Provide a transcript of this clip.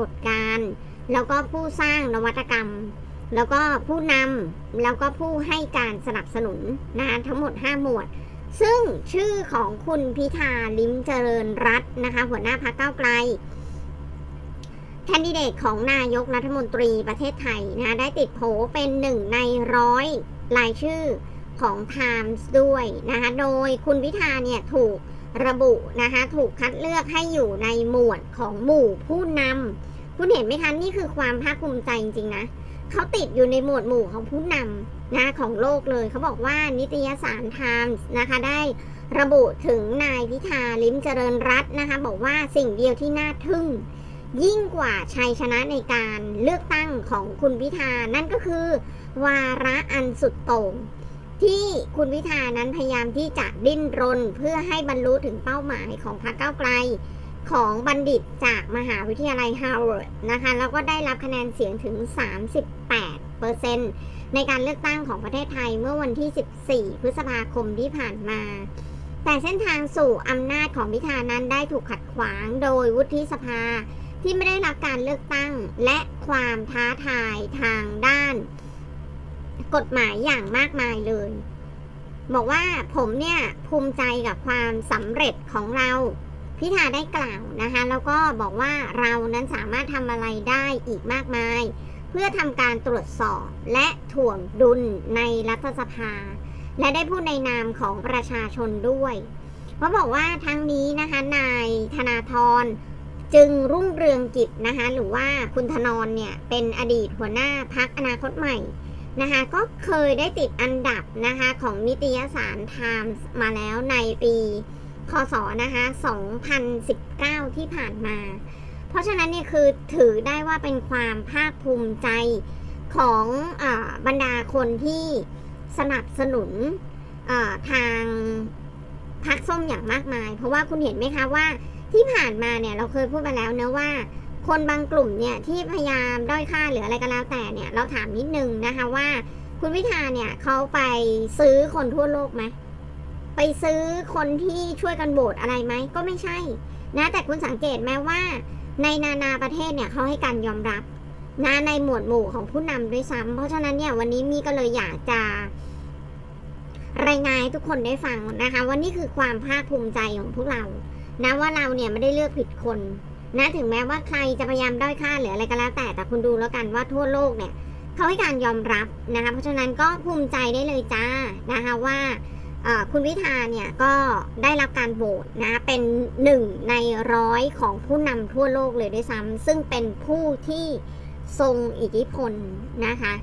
กฎการ แล้วก็ผู้สร้างนวัตกรรม แล้วก็ผู้นำแล้วก็ผู้ให้การสนับสนุนนะคะทั้งหมด 5 หมวด ซึ่งชื่อของคุณพิธาลิ้มเจริญรัตนะคะ หัวหน้าพรรคก้าวไกลแคนดิเดตของนายกรัฐมนตรีประเทศไทยนะคะได้ติดโผเป็นหนึ่งในร้อยรายชื่อของ Times ด้วยนะคะ โดยคุณพิธาเนี่ยถูก ระบุนะคะถูกคัดเลือกให้อยู่ในหมวดของหมู่ผู้นำคุณเห็นไหมคะนี่คือความภาคภูมิใจจริงๆนะเขาติดอยู่ในหมวดหมู่ของผู้นำนะของโลกเลยเขาบอกว่านิตยสาร Times นะคะได้ระบุถึงนายพิธาลิ้มเจริญรัตน์นะคะบอกว่าสิ่งเดียวที่น่าทึ่ง ยิ่งกว่าชัยชนะในการเลือกตั้งของคุณพิธานั่นก็คือ วาระอันสุดโต่ง ที่คุณพิธานั้นพยายามที่จะดิ้นรน เพื่อให้บรรลุถึงเป้าหมายของพรรคก้าวไกล ของบัณฑิตจากมหาวิทยาลัยฮาร์วาร์ดนะคะ แล้วก็ได้รับคะแนนเสียงถึง 38เปอร์เซ็นต์ในการเลือกตั้งของประเทศไทยเมื่อวันที่ 14 พฤษภาคมที่ผ่านมา แต่เส้นทางสู่อำนาจของพิธานั้นได้ถูกขัดขวางโดยวุฒิสภาที่ไม่ได้รับการเลือกตั้งและความท้าทายทางด้าน กฎหมายอย่างมากมายเลย บอกว่าผมเนี่ยภูมิใจกับความสำเร็จของเรา พิธาได้กล่าวนะคะ แล้วก็บอกว่าเรานั้นสามารถทำอะไรได้อีกมากมาย เพื่อทำการตรวจสอบและถ่วงดุลในรัฐสภา และได้พูดในนามของประชาชนด้วยเพราะบอกว่าทั้งนี้นะคะนายธนาธรจึงรุ่งเรืองกิจนะคะหรือว่าคุณธนรเนี่ยเป็นอดีตหัวหน้าพักอนาคตใหม่ นะคะก็เคยได้ติดอันดับนะคะของนิตยสาร Times มาแล้วในปีคศนะคะ2019 ที่ผ่านมา เพราะฉะนั้นเนี่ยคือถือได้ว่าเป็นความภาคภูมิใจของอบรรดาคนที่สนับสนุนทางพักส้มอย่างมากมาย เพราะว่าคุณเห็นไหมคะว่าที่ผ่านมาเนี่ยเราเคยพูดมาแล้วเนะว่า คนบางกลุ่มเนี่ยที่พยายามด้อยค่าหรืออะไรก็แล้วแต่เนี่ย เราถามนิดนึงนะคะว่า คุณพิธาเนี่ยเขาไปซื้อคนทั่วโลกไหมไปซื้อคนที่ช่วยกันโหวตอะไรไหมก็ไม่ใช่นะแต่คุณสังเกตไหมว่า ในนานาประเทศเนี่ยเขาให้การยอมรับนะในหมวดหมู่ของผู้นำด้วยซ้ำเพราะฉะนั้นเนี่ยวันนี้มีก็เลยอยากจะ รายงานให้ทุกคนได้ฟังนะคะว่านี่คือความภาคภูมิใจของพวกเรา นะว่าเราเนี่ยไม่ได้เลือกผิดคน นะถึงแม้ว่าใครจะพยายามด้อยค่าหรืออะไรก็แล้วแต่แต่คุณดูแล้วกันว่าทั่วโลกเนี่ยเขาให้การยอมรับนะคะเพราะฉะนั้นก็ภูมิใจได้เลยจ้านะคะว่าคุณวิธาเนี่ยก็ได้รับการโหวตนะเป็นหนึ่งในร้อยของผู้นำทั่วโลกเลยด้วยซ้ำซึ่งเป็นผู้ที่ทรงอิทธิพลนะคะ